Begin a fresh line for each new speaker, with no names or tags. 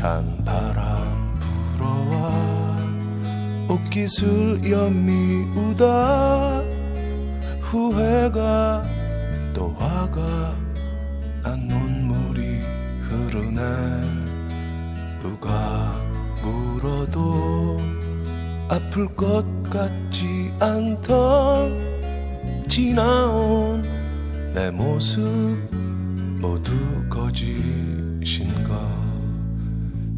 찬바람 불어와 옷깃을 연미우다. 후회가 또 화가 난 눈물이 흐르네. 누가 물어도 아플 것 같지 않던 지나온 내 모습 모두 거짓인가